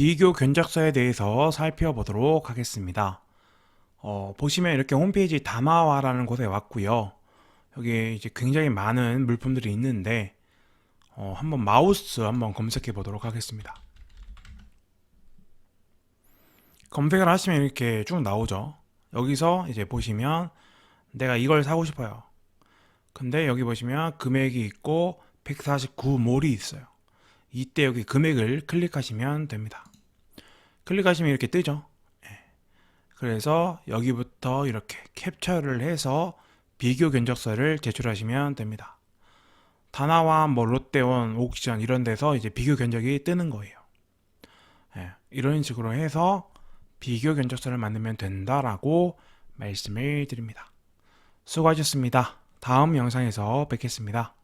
비교 견적서에 대해서 살펴보도록 하겠습니다. 어, 보시면 이렇게 홈페이지 담화와라는 곳에 왔고요. 여기에 이제 굉장히 많은 물품들이 있는데 어, 한번 마우스 한번 검색해 보도록 하겠습니다. 검색을 하시면 이렇게 쭉 나오죠. 여기서 이제 보시면 내가 이걸 사고 싶어요. 근데 여기 보시면 금액이 있고 149몰이 있어요. 이때 여기 금액을 클릭하시면 됩니다. 클릭하시면 이렇게 뜨죠. 예. 그래서 여기부터 이렇게 캡처를 해서 비교 견적서를 제출하시면 됩니다. 다나와 뭐 롯데원, 옥션 이런 데서 이제 비교 견적이 뜨는 거예요. 예, 이런 식으로 해서 비교 견적서를 만들면 된다라고 말씀을 드립니다. 수고하셨습니다. 다음 영상에서 뵙겠습니다.